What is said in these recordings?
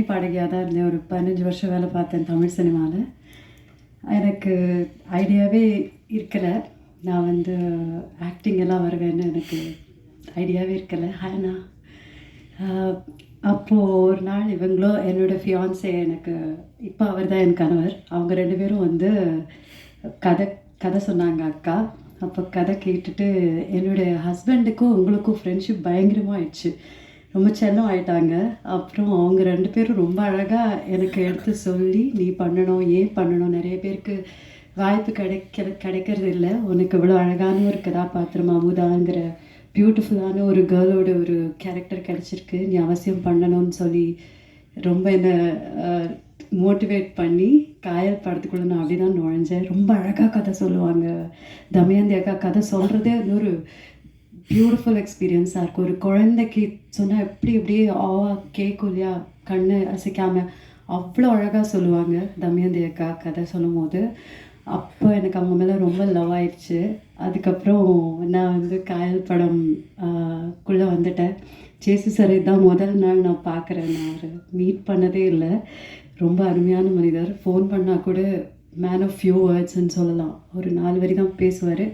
பாடகியாக தான் இருந்தேன். ஒரு பதினஞ்சு வருஷம் வேலை பார்த்தேன் தமிழ் சினிமாவில் எனக்கு ஐடியாவே இருக்கலை. நான் வந்து ஆக்டிங் எல்லாம் வருவேன்னு எனக்கு ஐடியாவே இருக்கலை. ஆனால் அப்போது ஒரு நாள் இவங்களோ என்னோடய ஃபியான்ஸே எனக்கு இப்போ அவர் தான் என் கணவர். அவங்க ரெண்டு பேரும் வந்து கதை கதை சொன்னாங்க அக்கா. அப்போ கதை கேட்டுட்டு என்னுடைய ஹஸ்பண்டுக்கும் உங்களுக்கும் ஃப்ரெண்ட்ஷிப் பயங்கரமாக ஆயிடுச்சு ரொம்ப செல்லம் ஆயிட்டாங்க அப்புறம் அவங்க ரெண்டு பேரும் ரொம்ப அழகாக எனக்கு எடுத்து சொல்லி நீ பண்ணணும் ஏன் பண்ணணும்? நிறைய பேருக்கு வாய்ப்பு கிடைக்கிற கிடைக்கிறது இல்லை. உனக்கு இவ்வளோ அழகான ஒரு கதாபாத்திரம் அமுதாங்கிற பியூட்டிஃபுல்லான ஒரு கேர்ளோட ஒரு கேரக்டர் கிடச்சிருக்கு. நீ அவசியம் பண்ணணும்னு சொல்லி ரொம்ப என்னை மோட்டிவேட் பண்ணி காயல் படத்துக்குள்ளே நான் அப்படி தான் நுழைஞ்சேன். ரொம்ப அழகாக கதை சொல்லுவாங்க. தமயந்தி அக்கா கதை சொல்கிறதே வந்து ஒரு பியூட்டிஃபுல் எக்ஸ்பீரியன்ஸாக இருக்கும். ஒரு குழந்தைக்கு சொன்னால் எப்படி எப்படியே ஆவா கேட்கும் இல்லையா? கண்ணு அசைக்காமல் அவ்வளோ அழகாக சொல்லுவாங்க. தமயந்தி அக்கா கதை சொல்லும் போது அப்போ எனக்கு அவங்க மேலே ரொம்ப லவ் ஆயிடுச்சு. அதுக்கப்புறம் நான் வந்து காயல் படம் குள்ளே வந்துட்டேன். ஜேசு சரை தான் முதல் நாள் நான் பார்க்குறேன் நான் அவர் மீட் பண்ணதே இல்லை. ரொம்ப அருமையான மனிதர். ஃபோன் பண்ணால் கூட மேன் ஆஃப் ஃபியூ வேர்ட்ஸ்ன்னு சொல்லலாம். ஒரு நாலு வரி தான் பேசுவார்.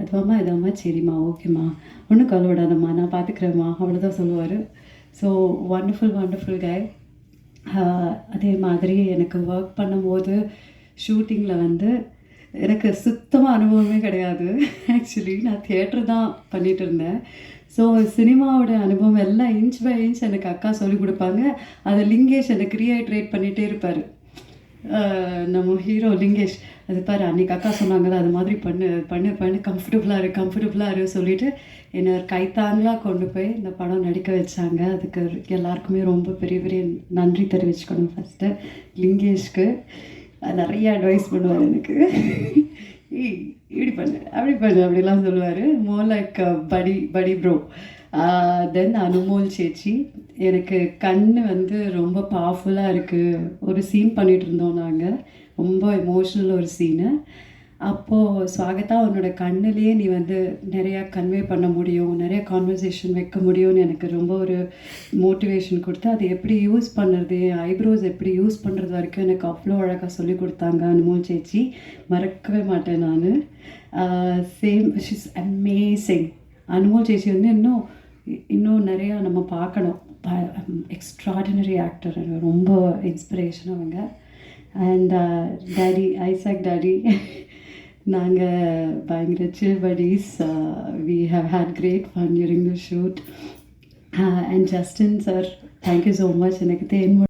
அதுவாம்மா இதாம்மா சரிம்மா ஓகேம்மா. ஒன்றும் கவலைப்படாதம்மா நான் பார்த்துக்கிறேம்மா அவ்வளோதான் சொல்லுவார். ஸோ வண்டர்ஃபுல் வண்டர்ஃபுல் கை அதே மாதிரி எனக்கு ஒர்க் பண்ணும்போது ஷூட்டிங்கில் வந்து எனக்கு சுத்தமாக அனுபவமே கிடையாது. ஆக்சுவலி நான் தியேட்டர் தான் பண்ணிகிட்டு இருந்தேன். ஸோ சினிமாவோட அனுபவம் எல்லாம் இன்ச் பை இன்ச் எனக்கு அக்கா சொல்லிக் கொடுப்பாங்க. அதை லிங்கேஷ் எனக்கு ரீஹைட்ரேட் பண்ணிகிட்டே இருப்பார். நம்ம ஹீரோ லிங்கேஷ் அது பாரு அன்றைக்கி அக்கா சொன்னாங்கல்ல அது மாதிரி பண்ணு பண்ணு பண்ணு கம்ஃபர்டபுளாக இரு கம்ஃபர்டபுளாக இரு சொல்லிவிட்டு என்னை கைத்தாங்களாக கொண்டு போய் இந்த படம் நடிக்க வச்சாங்க. அதுக்கு எல்லாருக்குமே ரொம்ப பெரிய பெரிய நன்றி தெரிவிச்சுக்கணும் ஃபஸ்ட்டு லிங்கேஷ்க்கு நிறைய அட்வைஸ் பண்ணுவார் எனக்கு. இப்படி பண்ணு அப்படி பண்ணு அப்படிலாம் சொல்லுவார். மோர் லைக் படி படி ப்ரோ தென் அனுமோல் சேச்சி எனக்கு கண் வந்து ரொம்ப பவர்ஃபுல்லாக இருக்குது ஒரு சீன் பண்ணிகிட்டு இருந்தோம் நாங்கள் ரொம்ப எமோஷ்னல் ஒரு சீனு அப்போது ஸ்வாகத்தா உன்னோட கண்ணுலேயே நீ வந்து நிறையா கன்வே பண்ண முடியும். நிறைய கான்வர்சேஷன் வைக்க முடியும்னு எனக்கு ரொம்ப ஒரு மோட்டிவேஷன் கொடுத்து அதை எப்படி யூஸ் பண்ணுறது ஐப்ரோஸ் எப்படி யூஸ் பண்ணுறது வரைக்கும் எனக்கு அவ்வளோ அழகாக சொல்லி கொடுத்தாங்க அனுமோல் சேச்சி. மறக்கவே மாட்டேன் நான். சேம் ஷிஸ் அமேசிங் அனுமோல் சேச்சி வந்து இன்னும் இன்னும் நிறையா நம்ம பார்க்கணும். எக்ஸ்ட்ராடினரி ஆக்டர் ரொம்ப இன்ஸ்பிரேஷன் அவங்க. அண்ட் டேடி ஐசாக் டேடி நாங்கள் பயங்கர chill buddies. We have had great fun during the shoot and Justin sir thank you so much எனக்கு தேன்